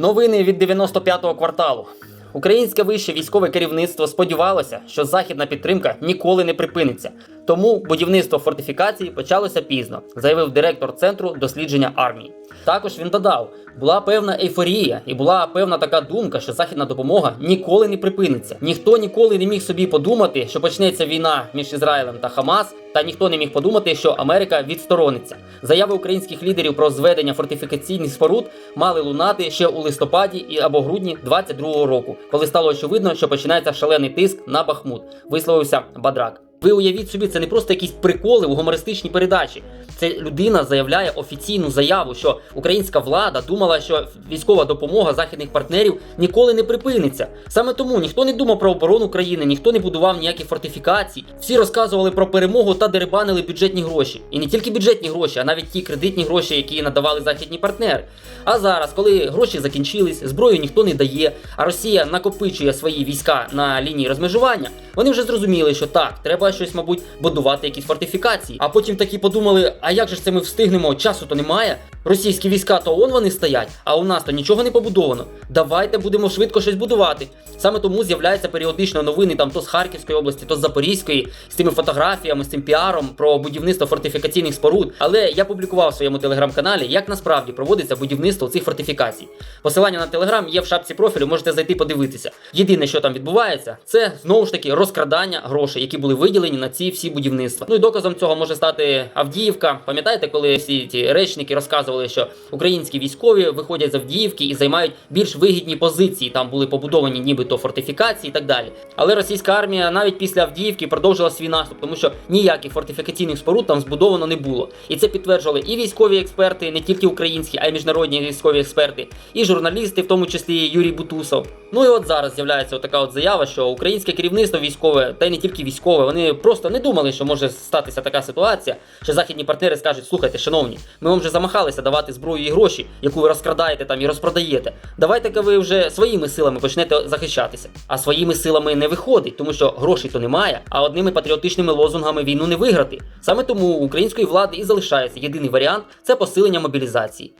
Новини від 95-го кварталу. Українське вище військове керівництво сподівалося, що західна підтримка ніколи не припиниться. Тому будівництво фортифікації почалося пізно, заявив директор центру дослідження армії. Також він додав, була певна ейфорія і була певна така думка, що західна допомога ніколи не припиниться. Ніхто ніколи не міг собі подумати, що почнеться війна між Ізраїлем та Хамас, та ніхто не міг подумати, що Америка відсторониться. Заяви українських лідерів про зведення фортифікаційних споруд мали лунати ще у листопаді і або грудні 22-го року, коли стало очевидно, що починається шалений тиск на Бахмут. Висловився Бадрак. Ви уявіть собі, це не просто якісь приколи у гумористичній передачі. Це людина заявляє офіційну заяву, що українська влада думала, що військова допомога західних партнерів ніколи не припиниться. Саме тому ніхто не думав про оборону країни, ніхто не будував ніяких фортифікацій. Всі розказували про перемогу та дерибанили бюджетні гроші. І не тільки бюджетні гроші, а навіть ті кредитні гроші, які надавали західні партнери. А зараз, коли гроші закінчились, зброю ніхто не дає, а Росія накопичує свої війська на лінії розмежування, вони вже зрозуміли, що так, треба щось, мабуть, будувати якісь фортифікації. А потім такі подумали: а як же ж це ми встигнемо? Часу то немає. Російські війська то он вони стоять, а у нас то нічого не побудовано. Давайте будемо швидко щось будувати. Саме тому з'являються періодично новини там то з Харківської області, то з Запорізької, з тими фотографіями, з цим піаром про будівництво фортифікаційних споруд. Але я публікував в своєму телеграм-каналі, як насправді проводиться будівництво цих фортифікацій. Посилання на телеграм є в шапці профілю, можете зайти подивитися. Єдине, що там відбувається, це знову ж таки розкрадання грошей, які були виділені на ці всі будівництва. Ну і доказом цього може стати Авдіївка. Пам'ятаєте, коли всі ці речники розказували, що українські військові виходять з Авдіївки і займають більш вигідні позиції. Там були побудовані нібито фортифікації і так далі. Але російська армія навіть після Авдіївки продовжила свій наступ, тому що ніяких фортифікаційних споруд там збудовано не було. І це підтверджували і військові експерти, не тільки українські, а й міжнародні військові експерти, і журналісти, в тому числі Юрій Бутусов. Ну і от зараз з'являється така от заява, що українське керівництво військове, та й не тільки військове, вони просто не думали, що може статися така ситуація, що західні партнери скажуть: слухайте, шановні, ми вам вже замахалися давати зброю і гроші, яку ви розкрадаєте там і розпродаєте. Давайте-ка ви вже своїми силами почнете захищатися. А своїми силами не виходить, тому що грошей то немає, а одними патріотичними лозунгами війну не виграти. Саме тому у української влади і залишається єдиний варіант це посилення мобілізації.